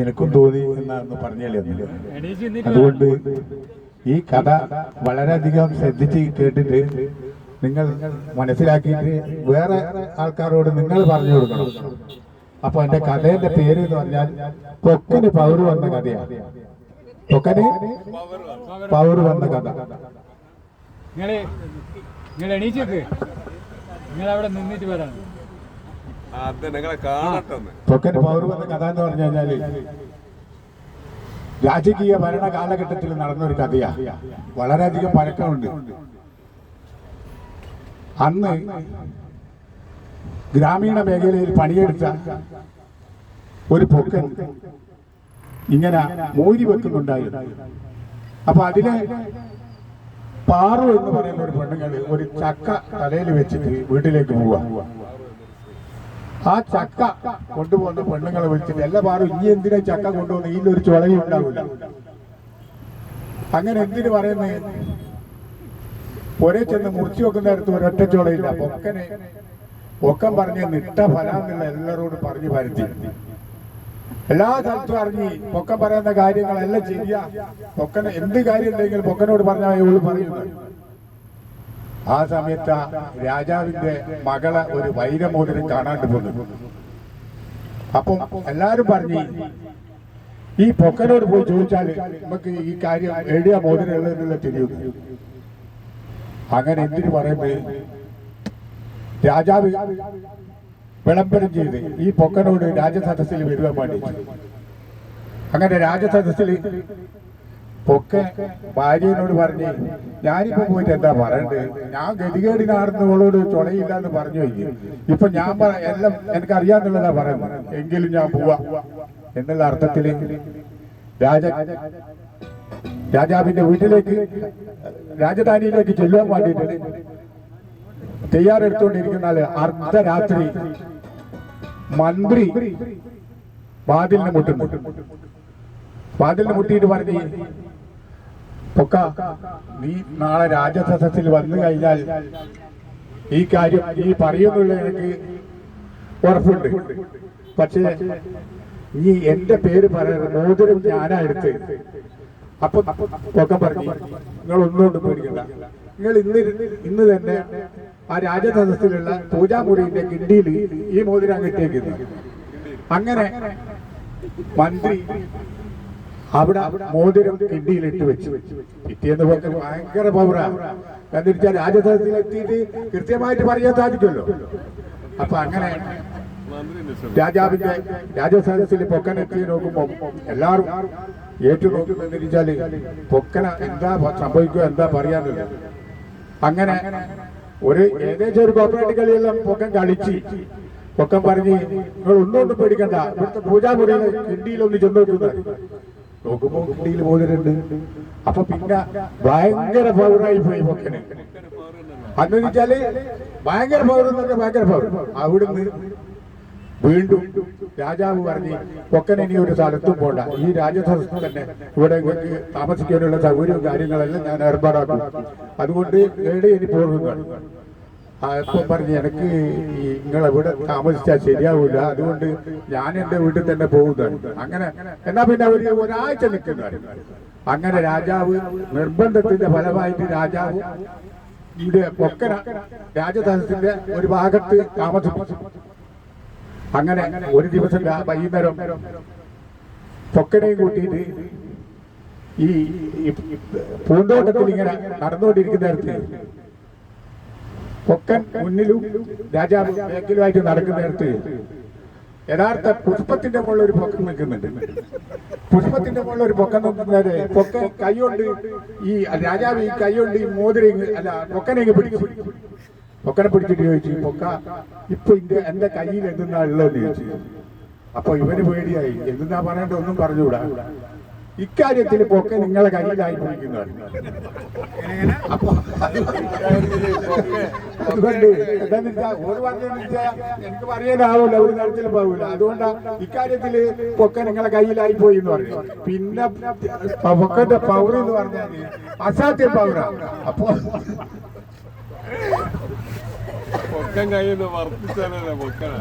എനിക്കും തോന്നി എന്നാണെന്ന് പറഞ്ഞല്ലേ അതുകൊണ്ട് ഈ കഥ വളരെയധികം ശ്രദ്ധിച്ച് കേട്ടിട്ട് നിങ്ങൾ മനസ്സിലാക്കിയിട്ട് വേറെ ആൾക്കാരോട് നിങ്ങൾ പറഞ്ഞു കൊടുക്കണം. അപ്പൊ എന്റെ കഥയുടെ പേര് എന്ന് പറഞ്ഞാൽ പൊക്കന് പവർ വന്ന കഥയാണ്. പൊക്കന് പവർ വന്ന കഥ. നിങ്ങൾ എണീച്ചേക്ക് നിങ്ങൾ അവിടെ നിന്നിട്ട് വരാണ് ഒന്ന്. പൊക്കന് പൗറ് കഥ എന്ന് പറഞ്ഞു കഴിഞ്ഞാൽ രാജകീയ ഭരണ കാലഘട്ടത്തിൽ നടന്ന ഒരു കഥയാ. വളരെയധികം പഴക്കമുണ്ട്. അന്ന് ഗ്രാമീണ മേഖലയിൽ പണിയെടുത്ത ഒരു പൊക്കൻ ഇങ്ങനെ മോരി വെക്കുന്നുണ്ടായിരുന്നു. അപ്പൊ അതിനെ പാറു എന്ന് പറയുന്ന ഒരു പെണ്ണുങ്ങൾ ഒരു ചക്ക തലയിൽ വെച്ചിട്ട് വീട്ടിലേക്ക് പോവാ ആ ചക്ക കൊണ്ടുപോകുന്ന പെണ്ണുങ്ങളെ വിളിച്ചിട്ട് എല്ലാ പാറും ഇനി എന്തിനാ ചക്ക കൊണ്ടുപോകുന്ന? ഇതിലൊരു ചുളകി ഉണ്ടാവില്ല. അങ്ങനെ എന്തിനു പറയുന്നേ? ഒരേ ചെന്ന് മുറിച്ചു വെക്കുന്നിടത്ത് ഒരൊറ്റ ചുളയില്ല പൊക്കനെ പൊക്കം പറഞ്ഞ നിട്ട ഫലാന്നുള്ള എല്ലാവരോടും പറഞ്ഞു പരത്തി. എല്ലാ സ്ഥലത്തും അറിഞ്ഞ് പൊക്കം പറയുന്ന കാര്യങ്ങളെല്ലാം ചെയ്യാ. പൊക്കനെ എന്ത് കാര്യം ഉണ്ടെങ്കിലും പൊക്കനോട് പറഞ്ഞാൽ ഇവൾ പറയുന്നത്. ആ സമയത്ത് രാജാവിന്റെ മകളെ ഒരു വൈരമോതിരം കാണാണ്ട് പോകുന്നു അപ്പം എല്ലാരും പറഞ്ഞു ഈ പൊക്കനോട് പോയി ചോദിച്ചാൽ നമുക്ക് ഈ കാര്യം എഴുതിയ മോതിരം ഉള്ളതെന്നുള്ള തിരിയുന്നു അങ്ങനെ എന്തിനു പറയുന്നത് രാജാവ് വിളംബരം ചെയ്ത് ഈ പൊക്കനോട് രാജസദസ്സിൽ വരുവാൻ വേണ്ടി അങ്ങനെ രാജസദസ്സിൽ പൊക്കെ ഭാര്യനോട് പറഞ്ഞ് ഞാനിപ്പോ പോയിട്ട് എന്താ പറയണ്ട്? ഞാൻ ഗതികേടിനാടുന്നവളോട് ചൊളയില്ല എന്ന് പറഞ്ഞു കഴിഞ്ഞു. ഇപ്പൊ ഞാൻ എല്ലാം എനിക്ക് അറിയാന്നുള്ളതാ പറയുന്നത്. എങ്കിലും ഞാൻ പോവാ. എന്നുള്ള അർത്ഥത്തിൽ രാജ രാജാവിന്റെ വീട്ടിലേക്ക് രാജധാനിയിലേക്ക് ചെല്ലുവാൻ വേണ്ടിയിട്ട് തയ്യാറെടുത്തുകൊണ്ടിരിക്കുന്ന ആൾ അർദ്ധരാത്രി മന്ത്രി വാതിലിന് മുട്ടുന്നു. വാതിലിന് മുട്ടിയിട്ട് പറഞ്ഞു പൊക്ക നീ നാളെ രാജസദസ്സിൽ വന്നു കഴിഞ്ഞാൽ ഈ കാര്യം നീ പറയുന്നുള്ള എനിക്ക് ഉറപ്പുണ്ട്. പക്ഷേ നീ എന്റെ പേര് പറയുന്നത് മോതിരം ഞാനാ എടുത്ത്. അപ്പൊ പൊക്ക പറഞ്ഞു നിങ്ങൾ ഒന്നുകൊണ്ട് പേടിക്കണ്ട. നിങ്ങൾ ഇന്ന് ഇന്ന് തന്നെ ആ രാജസദസ്സിലുള്ള പൂജാമുറിന്റെ കിണ്ടിയിൽ ഈ മോതിരം കിട്ടിയേക്കുന്നു അങ്ങനെ മന്ത്രി അവിടെ മോതിരം കിണ്ടിയിലിട്ട് വെച്ച്. പിറ്റേന്ന് പോക്ക് ഭയങ്കര പൗരാണ് എന്നിട്ട് രാജസദസ്സിൽ എത്തിയിട്ട് കൃത്യമായിട്ട് പറയാൻ സാധിക്കുമല്ലോ. അപ്പൊ അങ്ങനെ. രാജാവിന്റെ രാജസദസ്സിൽ പൊക്കനെത്തി നോക്കുമ്പോ എല്ലാവരും ഏറ്റു നോക്കുമെന്ന് വെച്ചാൽ പൊക്കന എന്താ സംഭവിക്കുക എന്താ പറയാറില്ല അങ്ങനെ ഒരു ഏകദേശം ഒരു കോപ്പറേറ്റ് കളിയെല്ലാം പൊക്കൻ കളിച്ച് പൊക്കം പറഞ്ഞ് നിങ്ങൾ ഒന്നുകൊണ്ടും പേടിക്കണ്ട. ഇവിടുത്തെ പൂജാമുറിയിൽ കിണ്ടിയിലൊന്ന് ചെന്ന് നോക്കുന്നത് നോക്കുമ്പോ കിണ്ടിയിൽ മോതിരുണ്ട് അപ്പൊ പിന്നെ ഭയങ്കര പൗരായി പോയി പൊക്കന് അന്ന് വെച്ചാൽ ഭയങ്കര പൗരം എന്നൊക്കെ ഭയങ്കര പൗരം അവിടുന്ന് വീണ്ടും രാജാവ് പറഞ്ഞു പൊക്കനെ ഇനി ഒരു സ്ഥലത്തും പോണ്ട. ഈ രാജസദസ്സിൽ തന്നെ. ഇവിടെ താമസിക്കാനുള്ള സൗകര്യവും കാര്യങ്ങളെല്ലാം ഞാൻ ഏർപ്പാടാക്കും. അതുകൊണ്ട് ഏടെ ഇനി പോകുന്നതാണ്. അപ്പം പറഞ്ഞ് എനിക്ക് നിങ്ങൾ ഇവിടെ താമസിച്ചാൽ ശരിയാവില്ല അതുകൊണ്ട് ഞാൻ എന്റെ വീട്ടിൽ തന്നെ പോകുന്നതാണ്. അങ്ങനെ എന്നാ പിന്നെ ഒരു ഒരാഴ്ച നിൽക്കുന്നതാണ്. അങ്ങനെ രാജാവ് നിർബന്ധത്തിന്റെ ഫലമായിട്ട് രാജാവ് ഇവിടെ പൊക്കര രാജധാനത്തിന്റെ ഒരു ഭാഗത്ത് താമസിപ്പിച്ചു. അങ്ങനെ ഒരു ദിവസം വൈകുന്നേരം പൊക്കനെയും കൂട്ടിയിട്ട് ഈ പൂന്തോട്ടത്തിൽ ഇങ്ങനെ നടന്നുകൊണ്ടിരിക്കുന്നിടത്ത് പൊക്കൻ മുന്നിലും രാജാവ് ബാക്കിലുമായിട്ട് നടക്കുന്നിടത്ത് യഥാർത്ഥ പുഷ്പത്തിന്റെ മുകളിൽ ഒരു പൊക്കം നിൽക്കുന്നുണ്ട്. പുഷ്പത്തിന്റെ മുകളിൽ ഒരു പൊക്കം നിൽക്കുന്നത് പൊക്കൻ കൈകൊണ്ട് ഈ രാജാവ് ഈ കൈകൊണ്ട് ഈ മോതിരം അല്ല പൊക്കനെ പിടിച്ചു പൊക്കനെ പിടിച്ചിട്ട് ചോദിച്ചു പൊക്ക ഇപ്പൊ ഇന്റെ എന്റെ കയ്യിൽ എന്തെന്നാ ഉള്ളതെന്ന് ചോദിച്ചു. അപ്പൊ ഇവന് പേടിയായി. എന്തെന്നാ പറയേണ്ട ഒന്നും പറഞ്ഞുകൂടാ. ഇക്കാര്യത്തിൽ പൊക്കെ നിങ്ങളെ കയ്യിലായി പിടിക്കുന്നതാണ് അപ്പൊ അതുകൊണ്ട് എന്താന്ന് വെച്ചാ ഓര് പറഞ്ഞതെന്ന് വെച്ചാ എനിക്ക് പറയാനാവില്ല ഒരു തരത്തിലും പോകില്ല അതുകൊണ്ടാ ഇക്കാര്യത്തിൽ പൊക്കെ നിങ്ങളെ കയ്യിലായി പോയി എന്ന് പറഞ്ഞു പിന്നെ പൊക്കന്റെ പൗർ എന്ന് പറഞ്ഞാൽ അസാധ്യ പൗര. അപ്പൊ പൊക്കൻ കയ്യിൽ നിന്ന് വർദ്ധിച്ചാലല്ലേ പൊക്കണ?